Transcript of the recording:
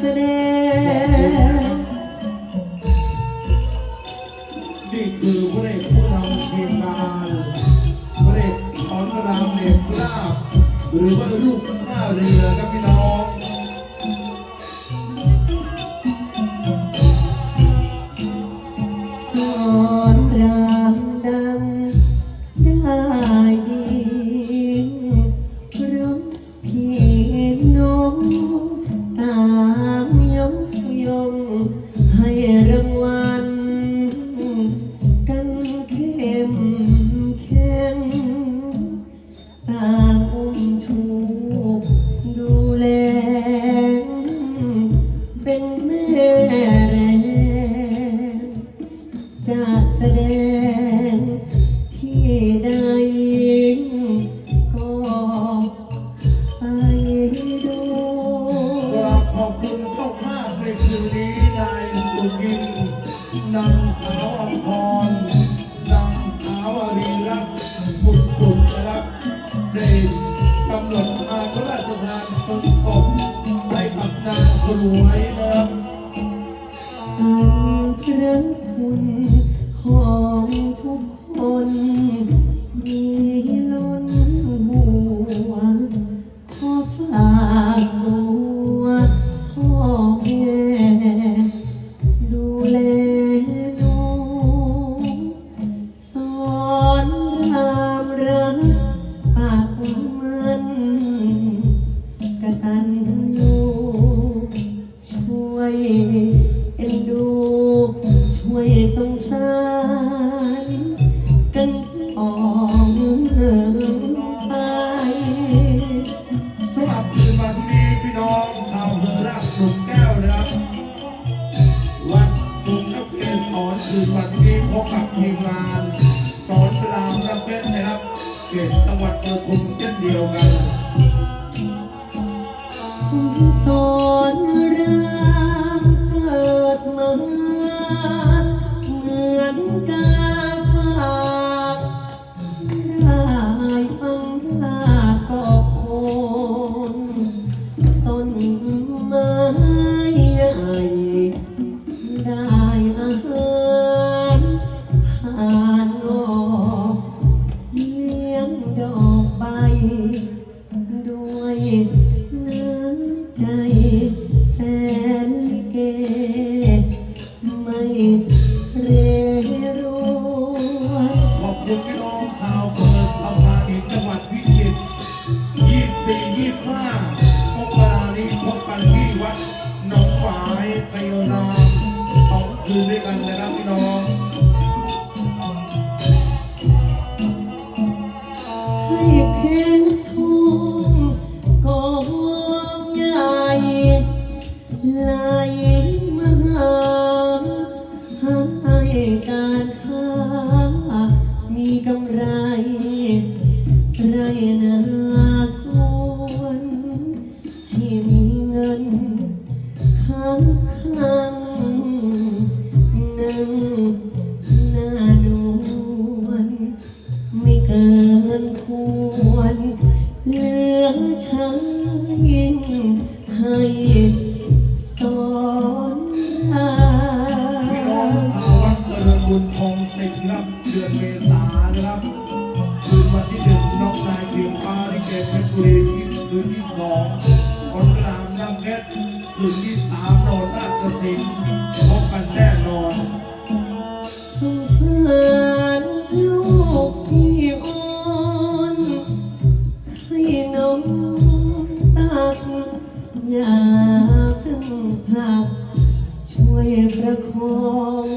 แสดงนี่คือพระเอกผู้นำทีมงานพระเอกสอนรามเด็กลาบหรือว่าลูกข้าเรือครับพี่น้อง ชทานต้นกบให้กับนาสวยนะครับอันพระคุณของทุกคน มีล้นหัว ขอฝากตัวพ่อแม่ดูแลน้องสอนรามรัก ช่วยสงสารกันออกไปสำหรับคืนวันนี้พี่น้องชาวเภอรักสุขแก้วนะครับวัดตุงนักเรียนสอนคืนวันนี้พบกับทีมงาน สอนรามรับเพชรนะครับเขตจังหวัดปทุมเช่นเดียวกันสอนราม ไมาหาให้การค้ามีกำไร ไรนาสวนให้มีเงินค้างค้างนั่งหน้านวลไม่เกินควรเหลือใช้ บุญคงสิงห์ครับเดือนเมษานะครับคืนวันที่หนึ่งน้องนายเพียงฟ้าที่เกตเพชรบุรีที่คืนที่สองคนรามน้ำเพชรคืนที่สามโนนราชสิงห์พบกันแน่นอนสงสารลูกที่อ่อนให้น้องตักอย่าเพิ่งผลักช่วยประคอง